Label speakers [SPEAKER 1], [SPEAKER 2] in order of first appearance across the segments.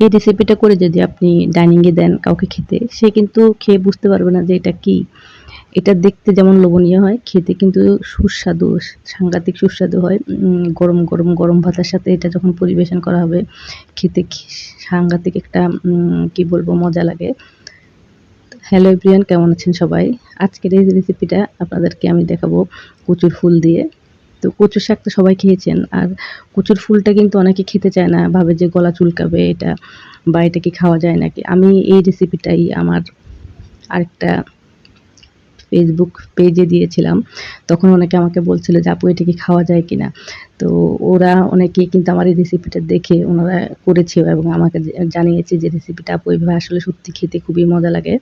[SPEAKER 1] এই রেসিপিটা করে যদি আপনি ডাইনিংয়ে দেন কাউকে খেতে, সে কিন্তু খেয়ে বুঝতে পারবে না যে এটা কি। এটা দেখতে যেমন লোভনীয় হয়, খেতে কিন্তু সুস্বাদু, সাংঘাতিক সুস্বাদু হয়। গরম গরম গরম ভাতের সাথে এটা যখন পরিবেশন করা হবে, খেতে সাংঘাতিক একটা কি বলব, মজা লাগে। হ্যালো এভরিয়ান কেমন আছেন সবাই? আজকের এই রেসিপিটা আপনাদেরকে আমি দেখাবো কচুর ফুল দিয়ে। তো কচুর শাক তো সবাই খেয়েছেন। আর কচুর ফুলটা কিন্তু অনেকে খেতে চায় না, ভাবে যে গলা চুলকাবে, এটা বা এটা কি খাওয়া যায় নাকি। আমি এই রেসিপিটাই আমার আরেকটা ফেসবুক পেজে দিয়েছিলাম। তখন অনেকে আমাকে বলছিল যে, আপু, এটা কি খাওয়া যায় কিনা? তো ওরা অনেকে কিন্তু আমার এই রেসিপিটা দেখে ওনারা করেছে এবং আমাকে জানিয়েছে যে রেসিপিটা আপু এইভাবে আসলে সত্যি খেতে খুবই মজা লাগে।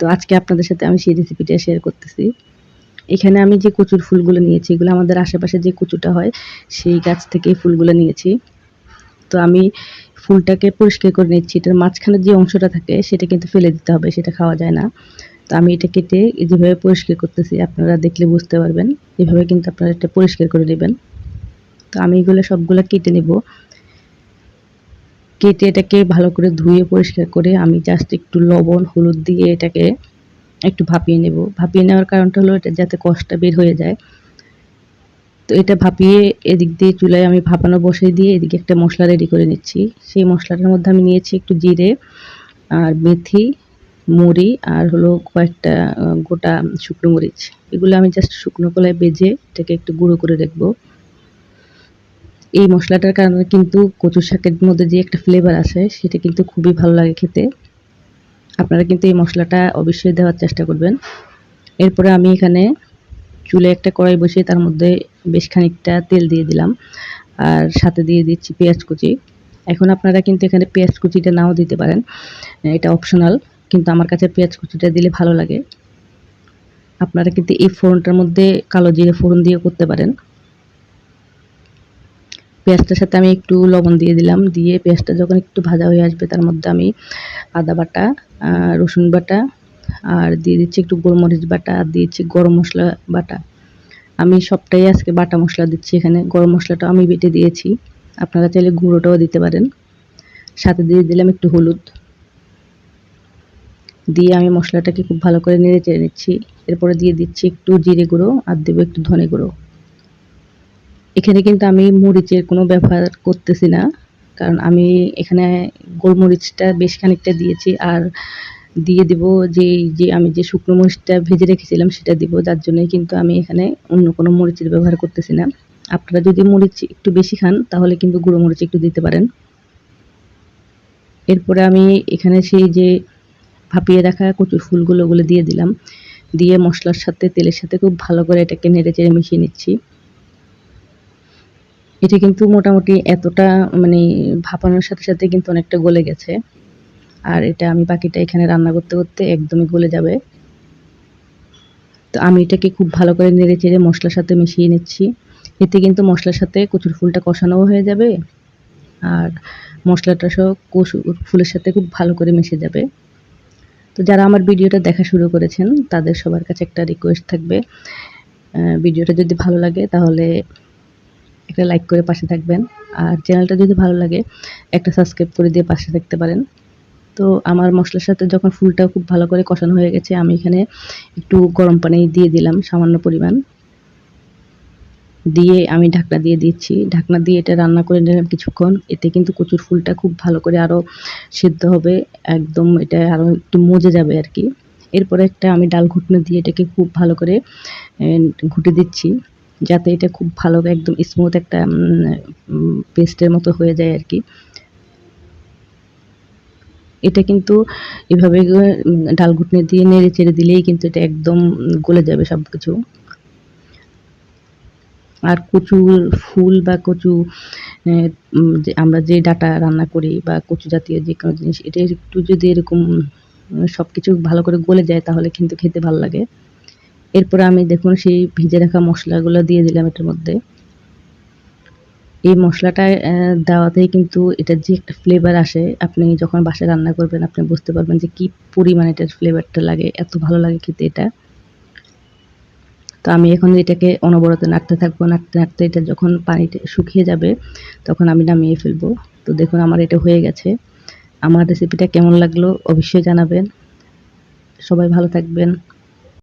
[SPEAKER 1] তো আজকে আপনাদের সাথে আমি সেই রেসিপিটা শেয়ার করতেছি। এখানে আমি যে কচুর ফুলগুলো নিয়েছি, এগুলো আমাদের আশেপাশে যে কচুটা হয়, সেই গাছ থেকে ফুলগুলো নিয়েছি। তো আমি ফুলটাকে পরিষ্কার করে নিচ্ছি। এটার মাঝখানে যে অংশটা থাকে, সেটা কিন্তু ফেলে দিতে হবে, সেটা খাওয়া যায় না। তো আমি এটা কেটে যেভাবে পরিষ্কার করতেছি, আপনারা দেখলে বুঝতে পারবেন। এভাবে কিন্তু আপনারা এটা পরিষ্কার করে নেবেন। তো আমি এগুলো সবগুলো কেটে নেব। কেটে এটাকে ভালো করে ধুয়ে পরিষ্কার করে আমি জাস্ট একটু লবণ, হলুদ দিয়ে এটাকে একটু ভাপিয়ে নেব। ভাপিয়ে নেওয়ার কারণটা হলো এটা যাতে কষটা বের হয়ে যায়। তো এটা ভাপিয়ে এদিক দিয়ে চুলায় আমি ভাপানো বসে দিয়ে এদিকে একটা মশলা রেডি করে নিচ্ছি। সেই মশলাটার মধ্যে আমি নিয়েছি একটু জিরে আর মেথি, মুড়ি আর হলো কয়েকটা গোটা শুকনো মরিচ। এগুলো আমি জাস্ট শুকনো কলায় বেজে এটাকে একটু গুঁড়ো করে রাখব। এই মশলাটার কারণে কিন্তু কচু শাকের মধ্যে যে একটা ফ্লেভার আসে, সেটা কিন্তু খুবই ভালো লাগে খেতে। আপনারা কিন্তু এই মশলাটা অবশ্যই দেওয়ার চেষ্টা করবেন। এরপরে আমি এখানে চুলে একটা কড়াই বসিয়ে তার মধ্যে বেশ খানিকটা তেল দিয়ে দিলাম। আর সাথে দিয়ে দিচ্ছি পেঁয়াজ কুচি। এখন আপনারা কিন্তু এখানে পেঁয়াজ কুচিটা নাও দিতে পারেন। এটা অপশনাল, কিন্তু আমার কাছে পেঁয়াজ কুচিটা দিলে ভালো লাগে। আপনারা কিন্তু এই ফোড়নটার মধ্যে কালো জিরে ফোড়ন দিয়ে করতে পারেন। পেঁয়াজটার সাথে আমি একটু লবণ দিয়ে দিলাম। দিয়ে পেঁয়াজটা যখন একটু ভাজা হয়ে আসবে, তার মধ্যে আমি আদা বাটা রসুন বাটা, আর দিয়ে দিচ্ছি একটু গোলমরিচ বাটা, আর দিয়েছি গরম মশলা বাটা। আমি সবটাই আজকে বাটা মশলা দিচ্ছি এখানে। গরম মশলাটা আমি বেটে দিয়েছি। আপনারা চাইলে গুঁড়োটাও দিতে পারেন। সাথে দিয়ে দিলাম একটু হলুদ। দিয়ে আমি মশলাটাকে খুব ভালো করে নেড়ে চেড়ে নিচ্ছি। এরপরে দিয়ে দিচ্ছি একটু জিরে গুঁড়ো, আর দেবো একটু ধনে গুঁড়ো। এখানে কিন্তু আমি মরিচের কোনো ব্যবহার করতেছি না, কারণ আমি এখানে গোলমরিচটা বেশ খানিকটা দিয়েছি আর দিয়ে দিব যে যে আমি যে শুকনো মরিচটা ভেজে রেখেছিলাম সেটা দিব, যার জন্যই কিন্তু আমি এখানে অন্য কোনো মরিচের ব্যবহার করতেছি না। আপনারা যদি মরিচ একটু বেশি খান, তাহলে কিন্তু গুঁড়ো মরিচ একটু দিতে পারেন। এরপরে আমি এখানে সেই যে ভাপিয়ে রাখা কচুর ফুলগুলো ওগুলো দিয়ে দিলাম। দিয়ে মশলার সাথে, তেলের সাথে খুব ভালো করে এটাকে নেড়ে চেড়ে মিশিয়ে নিচ্ছি। এটা কিন্তু মোটামুটি এতটা মানে ভাপানোর সাথে সাথে কিন্তু অনেকটা গলে গেছে। আর এটা আমি বাকিটা এখানে রান্না করতে করতে একদমই গলে যাবে। তো আমি এটাকে খুব ভালো করে নেড়ে চেড়ে মশলার সাথে মিশিয়ে নিচ্ছি। এতে কিন্তু মশলার সাথে কচুর ফুলটা কষানোও হয়ে যাবে। আর মশলাটা সহ কচু ফুলের সাথে খুব ভালো করে মিশে যাবে। তো যারা আমার ভিডিওটা দেখা শুরু করেছেন, তাদের সবার কাছে একটা রিকোয়েস্ট থাকবে। ভিডিওটা যদি ভালো লাগে তাহলে একটা লাইক করে পাশে থাকবেন। আর চ্যানেলটা যদি ভালো লাগে, একটা সাবস্ক্রাইব করে দিয়ে পাশে থাকতে পারেন। তো আমার মশলার সাথে যখন ফুলটা খুব ভালো করে কষানো হয়ে গেছে, আমি এখানে একটু গরম পানি দিয়ে দিলাম সামান্য পরিমাণ। দিয়ে আমি ঢাকনা দিয়ে দিচ্ছি। ঢাকনা দিয়ে এটা রান্না করে নিলাম কিছুক্ষণ। এতে কিন্তু কচুর ফুলটা খুব ভালো করে আরও সিদ্ধ হবে, একদম এটা আরও একটু মজে যাবে আর কি। এরপরে একটা আমি ডাল ঘুটনো দিয়ে এটাকে খুব ভালো করে ঘুটে দিচ্ছি। যাতে এটা খুব ভালো একদম স্মুথ একটা পেস্টের মতো হয়ে যায় আর কি। এটা কিন্তু এভাবে ডাল ঘুটনি দিয়ে নেড়ে চেড়ে দিলেই কিন্তু এটা একদম গলে যাবে সব কিছু আর কচুর ফুল বা কচু আমরা যে ডাটা রান্না করি বা কচু জাতীয় যে কোনো জিনিস, এটা একটু যদি এরকম সব কিছু ভালো করে গলে যায় তাহলে কিন্তু খেতে ভালো লাগে। এরপরে আমি দেখুন সেই ভিজে রাখা মশলাগুলো দিয়ে দিলাম এটার মধ্যে। এই মশলাটা দেওয়াতেই কিন্তু এটার যে একটা ফ্লেভার আসে, আপনি যখন বাসায় রান্না করবেন, আপনি বুঝতে পারবেন যে কি পরিমাণে এটার ফ্লেভারটা লাগে, এত ভালো লাগে খেতে এটা। তো আমি এখন এটাকে অনবরত নাড়তে থাকব, নাড়তে নাড়তে এটা যখন পানিটা শুকিয়ে যাবে, তখন আমি নামিয়ে ফেলব। তো দেখুন আমার এটা হয়ে গেছে। আমার রেসিপিটা কেমন লাগল অবশ্যই জানাবেন। সবাই ভালো থাকবেন।